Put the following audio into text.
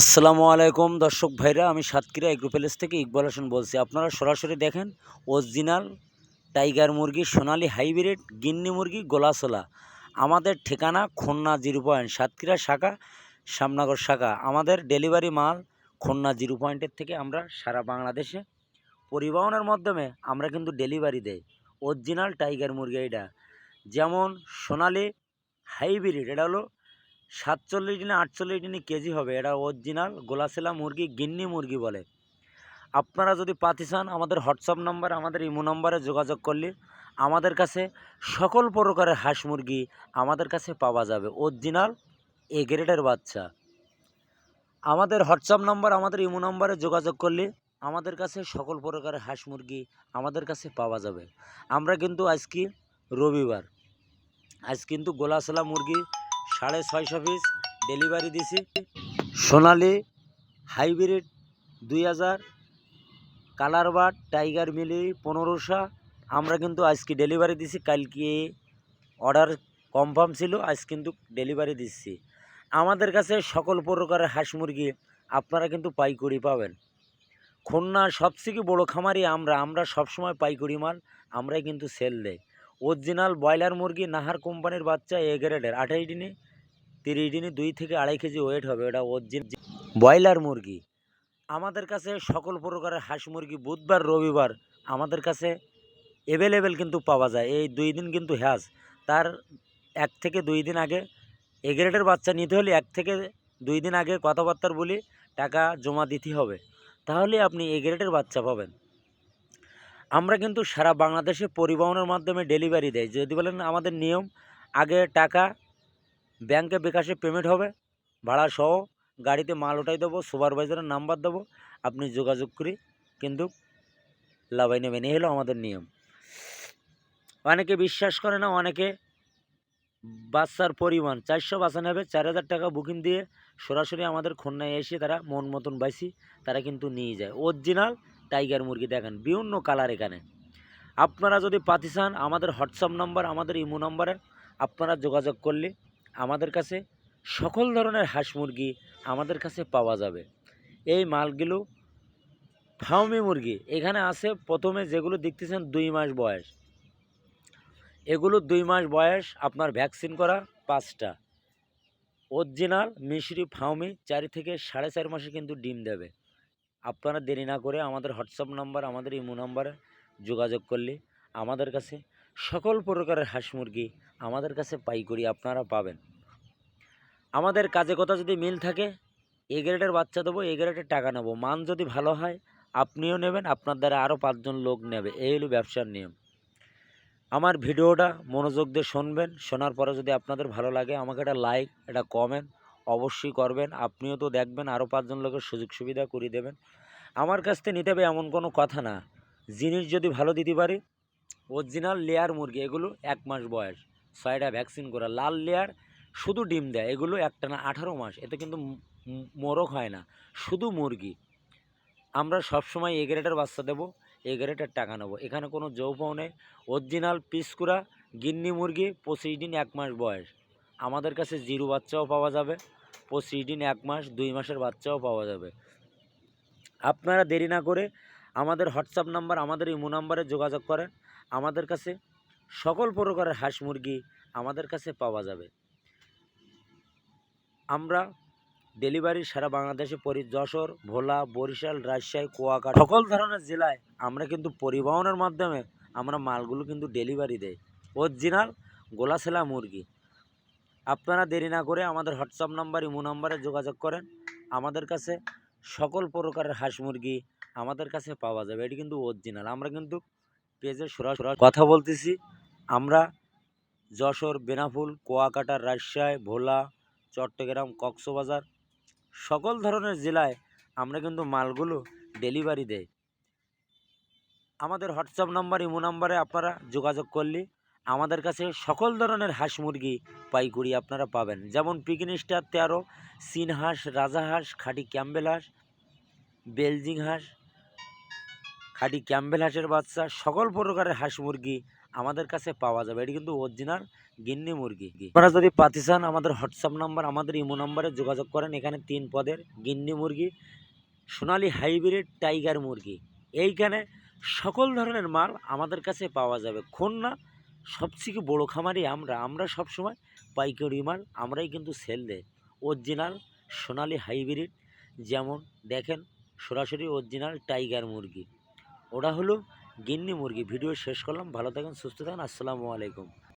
আসসালামু আলাইকুম দর্শক ভাইরা, আমি সাতক্ষীরা এগ্রো প্যালেস থেকে ইকবাল হোসেন বলছি। আপনারা সরাসরি দেখেন অরিজিনাল টাইগার মুরগি, সোনালি হাইব্রিড গিন্নি মুরগি গোলাসোলা আমাদের ঠিকানা খুলনা জিরো পয়েন্ট, সাতক্ষীরা শাখা, শ্যামনগর শাখা। আমাদের ডেলিভারি মাল খুলনা জিরো পয়েন্টের থেকে আমরা সারা বাংলাদেশে পরিবহনের মাধ্যমে আমরা কিন্তু ডেলিভারি দেই। অরিজিনাল টাইগার মুরগি এটা যেমন সোনালি হাইব্রিড এটা হলো সাতচল্লিশ দিনে আটচল্লিশ দিনে কেজি হবে। এটা অরিজিনাল গোলাশিলা মুরগি, গিন্নি মুরগি বলে। আপনারা যদি পাতি চান, আমাদের হোয়াটসঅ্যাপ নাম্বার, আমাদের ইমো নাম্বারে যোগাযোগ করলে আমাদের কাছে সকল প্রকারের হাঁস মুরগি আমাদের কাছে পাওয়া যাবে। অরিজিনাল এ গ্রেডের বাচ্চা। আমাদের হোয়াটসঅ্যাপ নাম্বার, আমাদের ইমো নাম্বারে যোগাযোগ করলে আমাদের কাছে সকল প্রকারের হাঁস মুরগি আমাদের কাছে পাওয়া যাবে। আমরা কিন্তু আজকে রবিবার, আজ কিন্তু গোলাশলা মুরগি সাড়ে ছয়শো পিস ডেলিভারি দিছি। সোনালি হাইব্রিড দুই হাজার, কালার বাট টাইগার মিলি পনেরোশো। আমরা কিন্তু আজকে ডেলিভারি দিছি, কালকে অর্ডার কনফার্ম ছিল, আজ কিন্তু ডেলিভারি দিচ্ছি আমাদের কাছে সকল প্রকারের হাঁস মুরগি আপনারা কিন্তু পাইকারি পাবেন। খুলনার সবথেকে বড়ো খামারি আমরা আমরা সবসময় পাইকারি মাল, আমরাই কিন্তু সেল দেয় অরিজিনাল ব্রয়লার মুরগি নাহার কোম্পানির বাচ্চা এ গ্রেডের। আঠাশ দিনে তিরিশ দিনে দুই থেকে আড়াই কেজি ওয়েট হবে। এটা অরিজিনাল ব্রয়লার মুরগি। আমাদের কাছে সকল প্রকারের হাঁস মুরগি বুধবার, রবিবার আমাদের কাছে অ্যাভেলেবেল কিন্তু পাওয়া যায়। এই দুই দিন কিন্তু হ্যাস। তার এক থেকে দুই দিন আগে এ গ্রেডের বাচ্চা নিতে হলে এক থেকে দুই দিন আগে কথাবার্তার বলি টাকা জমা দিতে হবে। তাহলে আপনি এ গ্রেডের বাচ্চা পাবেন। আমরা কিন্তু সারা বাংলাদেশে পরিবহনের মাধ্যমে ডেলিভারি দেয় যদি বলেন আমাদের নিয়ম, আগে টাকা ব্যাংকে বিকাশে পেমেন্ট হবে, ভাড়া সহ গাড়িতে মাল ওঠাই দেবো সুপারভাইজারের নাম্বার দেবো, আপনি যোগাযোগ করে, কিন্তু লাভাই নেবেন। এই হলো আমাদের নিয়ম। অনেকে বিশ্বাস করে না, অনেকে বাচ্চার পরিমাণ, চারশো বাচ্চা নেবে চার হাজার টাকা বুকিং দিয়ে সরাসরি আমাদের খুলনায় এসে তারা মন মতন বাইসি, তারা কিন্তু নিয়ে যায়। অরিজিনাল টাইগার মুরগি দেখেন, বিভিন্ন কালার এখানে। আপনারা যদি পাতি চান, আমাদের হোয়াটসঅ্যাপ নাম্বার, আমাদের ইমো নাম্বারে আপনারা যোগাযোগ করলে আমাদের কাছে সকল ধরনের হাঁস মুরগি আমাদের কাছে পাওয়া যাবে। এই মালগুলো ফাউমি মুরগি, এখানে আছে প্রথমে যেগুলো দেখতেছেন দুই মাস বয়স। এগুলো দুই মাস বয়স, আপনার ভ্যাকসিন করা পাঁচটা। অরিজিনাল মিশরি ফাউমি চারি থেকে সাড়ে চার মাসে কিন্তু ডিম দেবে। আপনারা দেরি না করে আমাদের হোয়াটসঅ্যাপ নাম্বার, আমাদের ইমো নাম্বারে যোগাযোগ করলে আমাদের কাছে সকল প্রকারের হাঁস মুরগি আমাদের কাছে পাইকারি আপনারা পাবেন। আমাদের কাজে কথা যদি মিল থাকে, এ গ্রেডের বাচ্চা দেবো, এ গ্রেডের টাকা নেব। মান যদি ভালো হয়, আপনিও নেবেন, আপনার দ্বারা আরও পাঁচজন লোক নেবে। এই হলো ব্যবসার নিয়ম। আমার ভিডিওটা মনোযোগ দিয়ে শুনবেন, শোনার পরে যদি আপনাদের ভালো লাগে, আমাকে একটা লাইক একটা কমেন্ট অবশ্যই করবেন। আপনিও তো দেখবেন আরও পাঁচজন লোকের সুযোগ সুবিধা করে দেবেন। আমার কাছ থেকে নিতে হবে এমন কোনো কথা না। জিনিস যদি ভালো দিতে পারি অরিজিনাল লেয়ার মুরগি, এগুলো এক মাস বয়স। ছয়টা ভ্যাকসিন করা। লাল লেয়ার শুধু ডিম দেয়, এগুলো একটা না আঠারো মাস। এতে কিন্তু মোরগ হয় না। শুধু মুরগি। আমরা সবসময় এ গ্রেডের বাচ্চা দেবো এ গ্রেডের টাকা নেব। এখানে কোনো যৌপাও নেই। অরিজিনাল পিসকুরা গিন্নি মুরগি, পঁচিশ দিন এক মাস বয়স। আমাদের কাছে জিরো বাচ্চাও পাওয়া যাবে। পঁচিশ দিন এক মাস, দুই মাসের বাচ্চাও পাওয়া যাবে। আপনারা দেরি না করে আমাদের হোয়াটসঅ্যাপ নাম্বার, আমাদের ইমো নাম্বারে যোগাযোগ করেন। আমাদের কাছে সকল প্রকারের হাঁস মুরগি আমাদের কাছে পাওয়া যাবে। আমরা ডেলিভারি সারা বাংলাদেশে পরি, যশোর, ভোলা, বরিশাল, রাজশাহী, কুয়াকাটা সকল ধরনের জেলায় আমরা কিন্তু পরিবহনের মাধ্যমে আমরা মালগুলো কিন্তু ডেলিভারি দেই। অরিজিনাল গোলাছেলা মুরগি। আপনারা দেরি না করে আমাদের হোয়াটসঅ্যাপ নাম্বার, ইমো নাম্বারে যোগাযোগ করেন। আমাদের কাছে সকল প্রকারের হাঁস মুরগি আমাদের কাছে পাওয়া যাবে। এটি কিন্তু অরিজিনাল আমরা কিন্তু পেজে সরাসরি কথা বলতেছি। আমরা যশোর বেনাফুল কুয়াকাটা, রাজশাহী, ভোলা, চট্টগ্রাম, কক্সবাজার সকল ধরনের জেলায় আমরা কিন্তু মালগুলো ডেলিভারি দেই। আমাদের হোয়াটসঅ্যাপ নাম্বার, ইমো নাম্বারে আপনারা যোগাযোগ করলে আমাদের কাছে সকল ধরনের হাঁস মুরগি পাইকুড়ি আপনারা পাবেন। যেমন পিকিন স্টার তেরো চীন হাঁস, রাজা হাঁস, খাঁটি ক্যাম্বেল হাঁস, বেলজিং হাঁস, খাঁটি ক্যাম্বেল হাঁসের বাচ্চা, সকল প্রকারের হাঁস মুরগি আমাদের কাছে পাওয়া যাবে। এটি কিন্তু অরিজিনাল গিন্নি মুরগি। আপনারা যদি পাতি চান, আমাদের হোয়াটসঅ্যাপ নাম্বার, আমাদের ইমো নাম্বারে যোগাযোগ করেন। এখানে তিন পদের গিন্নি মুরগি, সোনালি হাইব্রিড টাইগার মুরগি। এইখানে সকল ধরনের মাল আমাদের কাছে পাওয়া যাবে। খুলনা সবথেকে বড়ো খামারি আমরা। আমরা সবসময় পাইকারি মাল, আমরাই কিন্তু সেল দেয় অরিজিনাল সোনালি হাইব্রিড যেমন দেখেন, সরাসরি অরিজিনাল টাইগার মুরগি। ওরা হলো গিন্নি মুরগি। ভিডিও শেষ করলাম। ভালো থাকেন, সুস্থ থাকেন। আসসালামু আলাইকুম।